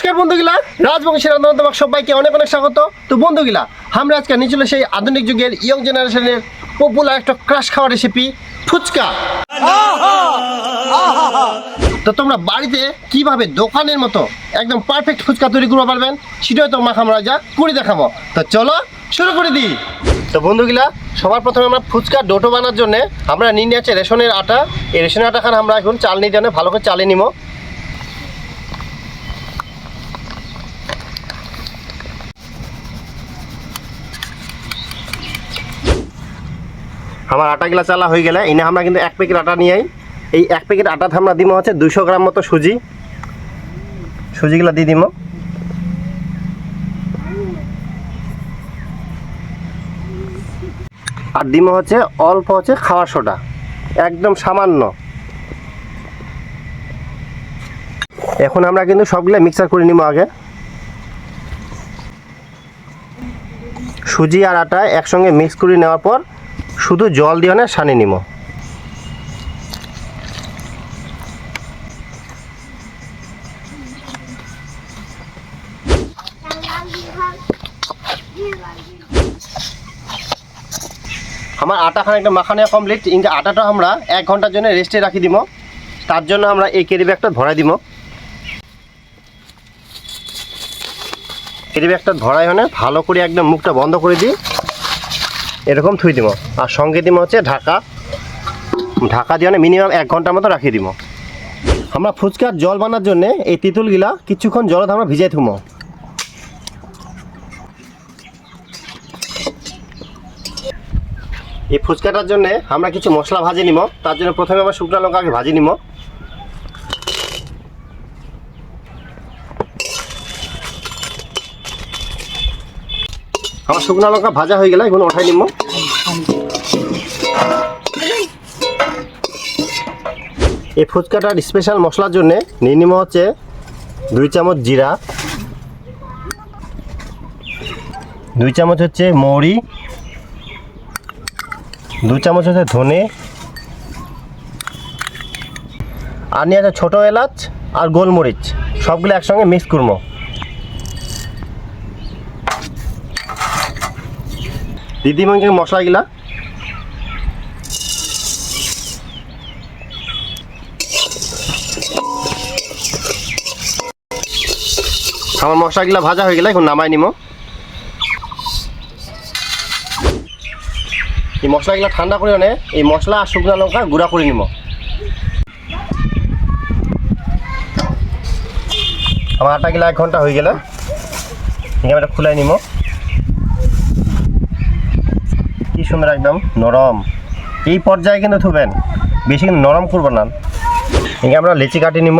নমস্কার বন্ধুগুলা। রাজবংশের আন্দোলন তোমাকে সবাইকে অনেক অনেক স্বাগত। তো বন্ধুগুলা, আমরা আজকে নিয়ে চলে সেই আধুনিক যুগের ইয়ং জেনারেশনের পপুলার একটা ক্রাশ খাওয়ার রেসিপি ফুচকা। তো তোমরা বাড়িতে কীভাবে দোকানের মতো একদম পারফেক্ট ফুচকা তৈরি করতে পারবেন, সেটাই তো মাখা আমরা যা করে দেখাবো। তো চলো শুরু করে দিই। তো বন্ধুগুলা, সবার প্রথমে আমরা ফুচকা ডোটো বানার জন্য আমরা নিয়ে নিয়েছি রেশনের আটা। এই রেশনের আটা খান আমরা এখন চাল নিয়ে জানে ভালো করে চালিয়ে নিবো। আমার আটাগুলা চালা হয়ে গেলে এনে আমরা কিন্তু এক প্যাকেট আটা নিয়ে এই এক প্যাকেট আটাতে আমরা দিব হচ্ছে দুশো গ্রাম মতো সুজি। সুজিগুলো দিয়ে দিব আর দিব হচ্ছে অল্প হচ্ছে খাওয়ার সোডা, একদম সামান্য। এখন আমরা কিন্তু সবগুলো মিক্সার করে নিব আগে। সুজি আর আটা একসঙ্গে মিক্স করে নেওয়ার পর শুধু জল দিয়ে না, সানি নিব আমার আটা খানিকটা মাখানো কমপ্লিট কিন্তু আটাটা আমরা এক ঘণ্টার জন্য রেস্টে রাখি দিব তার জন্য আমরা এই কেরি ব্যাগটা ভরাই দিব কেরি ব্যাগটা ভরাই হলে ভালো করে একদম মুখটা বন্ধ করে দিই। এরকম থুই দিব আর সঙ্গে দিব হচ্ছে ঢাকা। ঢাকা দিয়ে মিনিমাম এক ঘণ্টার মতো রাখিয়ে দিব আমরা ফুচকার জল বানার জন্য এই তিতুলগুলা কিছুক্ষণ জলত আমরা ভিজাই থুমো। এই ফুচকাটার জন্য আমরা কিছু মশলা ভাজি নিব তার জন্য প্রথমে আমরা শুকনো লঙ্কা আগে ভাজি নিব আমার শুকনো লঙ্কা ভাজা হয়ে গেলে এখন ওঠাই নিব এই ফুচকাটার স্পেশাল মশলার জন্য নিয়ে হচ্ছে দুই চামচ জিরা, দুই চামচ হচ্ছে মৌরি, দু চামচ হচ্ছে ধনে, আর নিয়ে আছে ছোটো এলাচ আর গোলমরিচ, সবগুলো একসঙ্গে মিক্স করব। দিদিমণিকে মশলাগুলা। আমার মশলাগুলা ভাজা হয়ে গেলে এখন নামাই নিম। এই মশলাগুলা ঠান্ডা করে আনে এই মশলা আর শুকনো লঙ্কা গুঁড়া করে নিব আমার আটাগুলা এক ঘণ্টা হয়ে গেলে। এটা খুলাই নিব কি সুন্দর একদম নরম। এই পর্যায়ে কিন্তু থুবেন বেশি কিন্তু নরম করব না। এখানে আমরা লেচি কাটি নিব।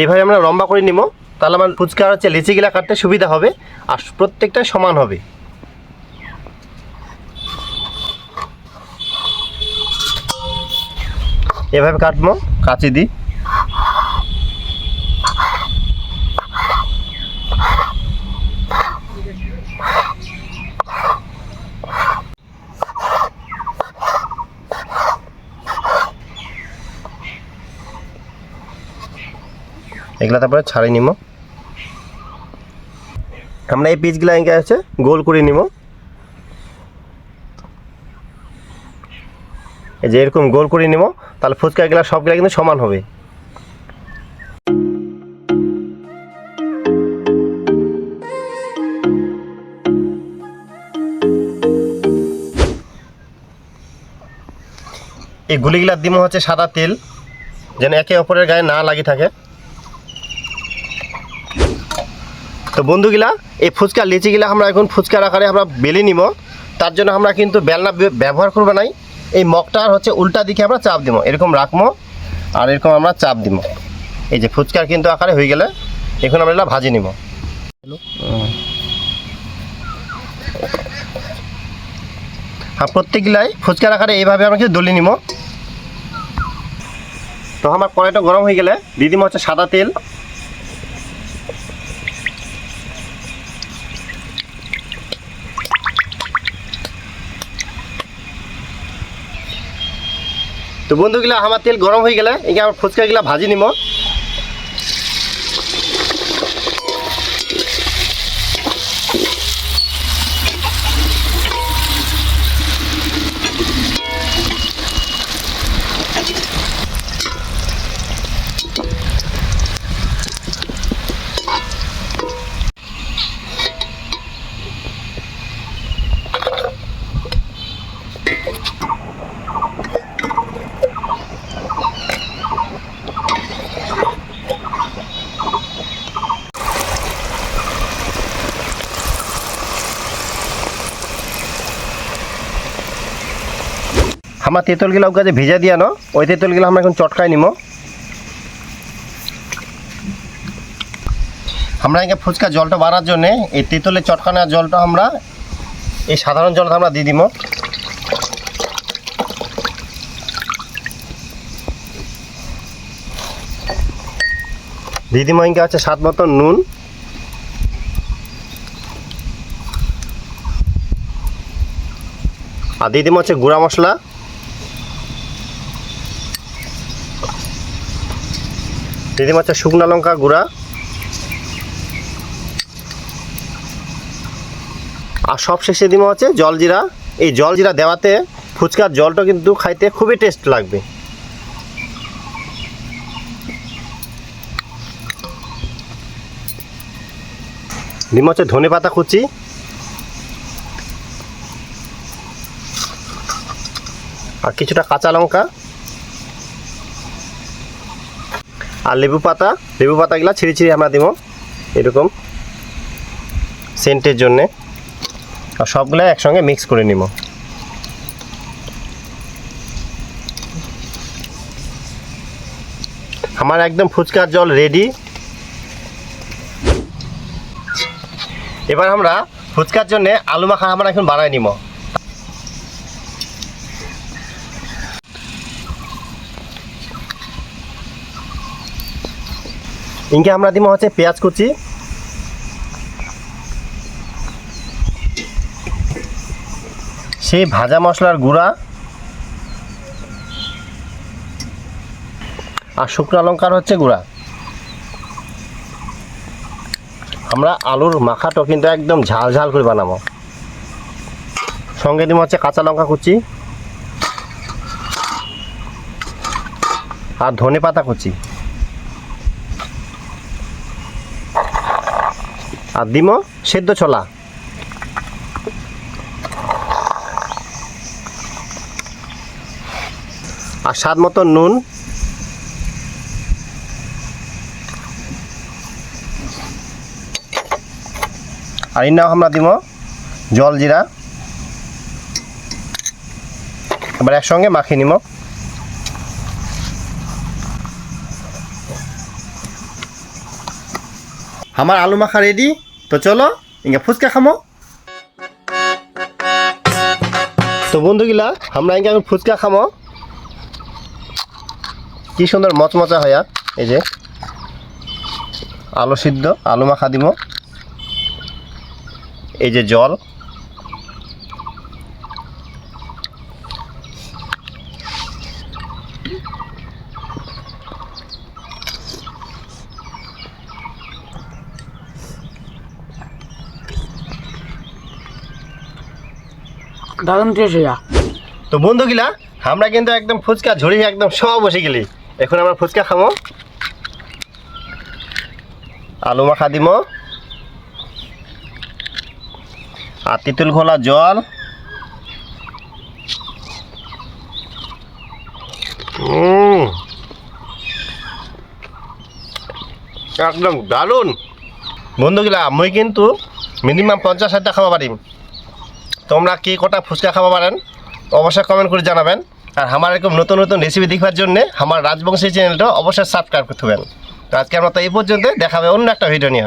এইভাবে আমরা লম্বা করে নিব। তাহলে আমার ফুচকা হচ্ছে লিচিগুলা কাটতে সুবিধা হবে, আর প্রত্যেকটা সমান হবে। এভাবে কাটবো। কাচি দিই। এগুলা তারপরে ছাড়িয়ে নিব আমরা এই পিসগুলো এঁকে আছে গোল করে নিব এই যে এরকম গোল করে নিব তাহলে ফুচকা এগুলা সবগুলা কিন্তু সমান হবে। এই গুলিগুলার দিব হচ্ছে সাদা তেল, যেন একে অপরের গায়ে না লাগি থাকে। তো বন্ধুগুলা, এই ফুচকা, লিচিগুলা আমরা এখন ফুচকার আকারে আমরা বেলে নিব। তার জন্য আমরা কিন্তু বেলনা ব্যবহার করব নাই। এই মগটার হচ্ছে উল্টা দিকে আমরা চাপ দিব। এরকম রাখব আর এরকম আমরা চাপ দিব। এই যে ফুচকার কিন্তু আকারে হয়ে গেলে এখন আমরা এটা ভাজি নিব। আর প্রত্যেকগুলাই ফুচকার আকারে এইভাবে আমাকে দলি নিব। তো আমার কড়াইটা গরম হয়ে গেলে দিদিমা হচ্ছে সাদা তেল। তো বন্ধুগুলা আমার তেল গরম হয়ে গেলে এখানে আমার ফুচকাগুলা ভাজি নিব আমার তেঁতুলগুলো কাছে ভেজা দিয়া ন, ওই তেঁতুলগুলো আমরা এখন চটকায় নিব আমরা এখানে ফুচকা জলটা বাড়ার জন্য, এই তেঁতুলের চটকানোর জলটা আমরা, এই সাধারণ জলটা আমরা দিয়ে দিব ইনকা হচ্ছে স্বাদ মতো নুন। আর দিয়ে দিব হচ্ছে গুঁড়া মশলা। দিয়ে দিব হচ্ছে শুকনো লঙ্কা গুঁড়া। আর সব শেষে দিব হচ্ছে জলজিরা এই জলজিরা দেওয়াতে ফুচকার জলটা কিন্তু খাইতে খুবই টেস্ট লাগবে। দিব হচ্ছে ধনে পাতা কুচি। আর কিছুটা কাঁচা লঙ্কা। আর লেবু পাতা, লেবু পাতাগুলো ছিঁড়ে ছিঁড়ে আমরা দিব এরকম সেন্টের জন্যে। আর সবগুলো একসঙ্গে মিক্স করে নিব। আমার একদম ফুচকার জল রেডি এবার আমরা ফুচকার জন্য আলু মাখা আমরা এখন বানাই নিব। ইনকে আমরা দিব হচ্ছে পেঁয়াজ কুচি। সেই ভাজা মশলার গুঁড়া। আর শুকনো লঙ্কার হচ্ছে গুঁড়া। আমরা আলুর মাখাটো কিন্তু একদম ঝাল ঝাল করে বানাবো। সঙ্গে দিব হচ্ছে কাঁচা লঙ্কা কুচি। আর ধনে পাতা কুচি। আর দিম সেদ্ধ ছোলা। আর স্বাদ মতো নুন। আর ইনাও আমরা দিব জল জিরা। এবার একসঙ্গে মাখিয়ে নিব। আমার আলু মাখা রেডি তো চলো, ইঙ্গা ফুচকা খামো। তো বন্ধুগুলা, আমরা ইঙ্গা আমি ফুচকা খামো। কি সুন্দর মচমচা হয়া এই যে, আলু সিদ্ধ, আলু মাখা দিব। এই যে জল। দারুণ টেস্ট হইয়া তো বন্ধুগুলা আমরা কিন্তু একদম ফুচকা ঝরিয়ে একদম সব বসে গেলি। এখন আমরা ফুচকা খামো। আলু মাখা দিব আর তিতুল খোলা জল। একদম দারুণ। বন্ধুগুলা মই কিন্তু মিনিমাম পঞ্চাশ ষাটটা খাওয়া পারিম। তোমরা কি কটা ফুচকা খাওয়া পারেন, অবশ্যই কমেন্ট করে জানাবেন। আর আমার এরকম নতুন নতুন রেসিপি দেখবার জন্য আমার রাজবংশী চ্যানেলটা অবশ্যই সাবস্ক্রাইব করতে হবেন তো আজকে আমরা তো এই পর্যন্ত দেখাবে অন্য একটা ভিডিও নিয়ে